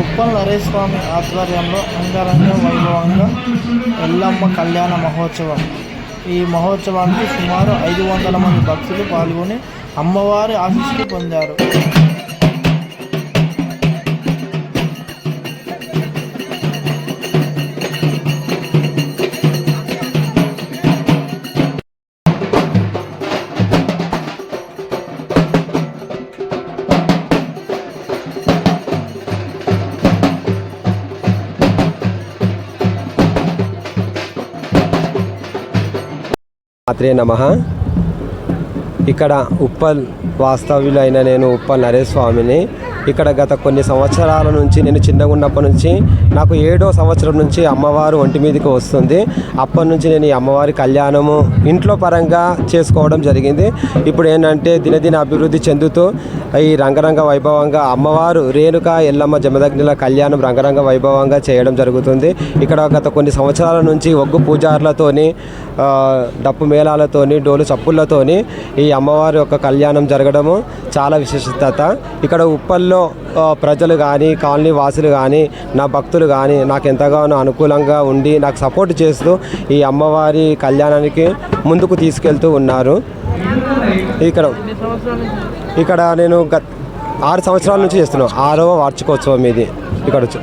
ఉప్పల్ నరేస్వామి ఆధ్వర్యంలో అంగరంగ వైభవంగా ఎల్లమ్మ కళ్యాణ మహోత్సవం. ఈ మహోత్సవానికి సుమారు ఐదు వందల మంది భక్తులు పాల్గొని అమ్మవారి ఆశీస్సులు పొందారు. మాత్రే నమ. ఇక్కడ ఉప్పల్ వాస్తవ్యులైన నేను ఉప్పల్ నరేష్ స్వామిని ఇక్కడ గత కొన్ని సంవత్సరాల నుంచి నేను చిన్నగా ఉన్నప్పటి నుంచి నాకు ఏడో సంవత్సరం నుంచి అమ్మవారు ఒంటి మీదకి వస్తుంది. అప్పటి నుంచి నేను ఈ అమ్మవారి కళ్యాణము ఇంట్లో పరంగా చేసుకోవడం జరిగింది. ఇప్పుడు ఏంటంటే దినదిన అభివృద్ధి చెందుతూ ఈ రంగరంగ వైభవంగా అమ్మవారు రేణుక ఎల్లమ్మ జమదగ్నిల కళ్యాణం రంగరంగ వైభవంగా చేయడం జరుగుతుంది. ఇక్కడ గత కొన్ని సంవత్సరాల నుంచి ఒగ్గు పూజారులతోని డప్పు మేళాలతోని డోలు చప్పుళ్ళతోని ఈ అమ్మవారి యొక్క కళ్యాణం జరగడము చాలా విశిష్టత ఇక్కడ ఉప్పల్లో ఆ, ప్రజలు కానీ కాలనీ వాసులు కానీ నా భక్తులు కానీ నాకు ఎంతగానో అనుకూలంగా ఉండి నాకు సపోర్ట్ చేస్తూ ఈ అమ్మవారి కళ్యాణానికి ముందుకు తీసుకెళ్తూ ఉన్నారు. ఇక్కడ ఇక్కడ నేను గత ఆరు సంవత్సరాల నుంచి చేస్తున్నాను. ఆరవ వార్షికోత్సవం ఇది. ఇక్కడ వచ్చి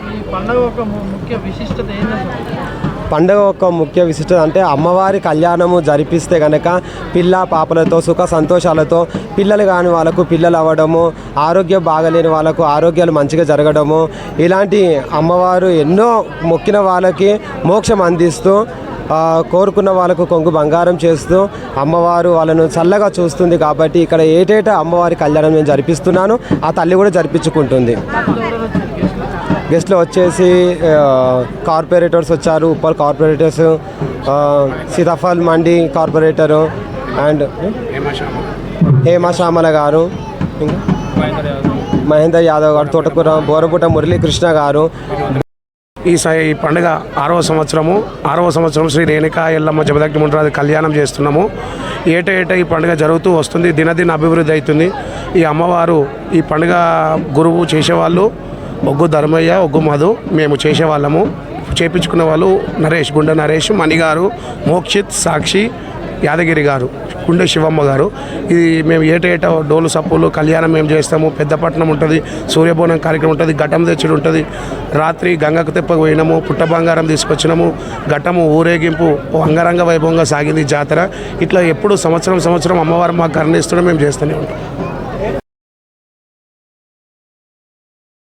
పండుగ యొక్క ముఖ్య విశిష్టత అంటే అమ్మవారి కళ్యాణము జరిపిస్తే కనుక పిల్ల పాపలతో సుఖ సంతోషాలతో పిల్లలు కాని వాళ్ళకు పిల్లలు అవ్వడము ఆరోగ్యం బాగలేని వాళ్ళకు ఆరోగ్యాలు మంచిగా జరగడము ఇలాంటి అమ్మవారు ఎన్నో మొక్కిన వాళ్ళకి మోక్షం అందిస్తూ కోరుకున్న వాళ్ళకు కొంగు బంగారం చేస్తూ అమ్మవారు వాళ్ళను చల్లగా చూస్తుంది కాబట్టి ఇక్కడ ఏటేటా అమ్మవారి కళ్యాణం నేను జరిపిస్తున్నాను ఆ తల్లి కూడా జరిపించుకుంటుంది. గెస్ట్లు వచ్చేసి కార్పొరేటర్స్ వచ్చారు. Uppal corporators Seethaphal Mandi corporator and Hema Shyamala గారు మహేందర్ యాదవ్ గారు తోటకూర బోరపుట మురళీకృష్ణ గారు. ఈ ఈ పండుగ ఆరవ సంవత్సరము. ఆరవ సంవత్సరం శ్రీ రేణుకా ఎల్లమ్మ జమదగ్ని ముండరాజు కళ్యాణం చేస్తున్నాము. ఏటా ఏటా ఈ పండుగ జరుగుతూ వస్తుంది. దినదిన అభివృద్ధి అవుతుంది. ఈ అమ్మవారు ఈ పండుగ గురువు చేసేవాళ్ళు. ఒగ్గు ధర్మయ్య ఒగ్గు మధు మేము చేసేవాళ్ళము. చేపించుకున్న వాళ్ళు నరేష్ గుండె నరేష్ మణిగారు మోక్షిత్ సాక్షి యాదగిరి గారు గుండె శివమ్మ గారు. ఇది మేము ఏటేటా ఏట డోలు సప్పులు కళ్యాణం మేము చేస్తాము. పెద్దపట్నం ఉంటుంది సూర్యబోనం కార్యక్రమం ఉంటుంది ఘటం తెచ్చుడు ఉంటుంది. రాత్రి గంగకు తెప్ప పోయినాము పుట్ట బంగారం తీసుకొచ్చినాము. ఘటము ఊరేగింపు అంగరంగ వైభవంగా సాగింది జాతర. ఇట్లా ఎప్పుడు సంవత్సరం సంవత్సరం అమ్మవారు మాకు కరుణిస్తూనే మేము చేస్తూనే ఉంటాం.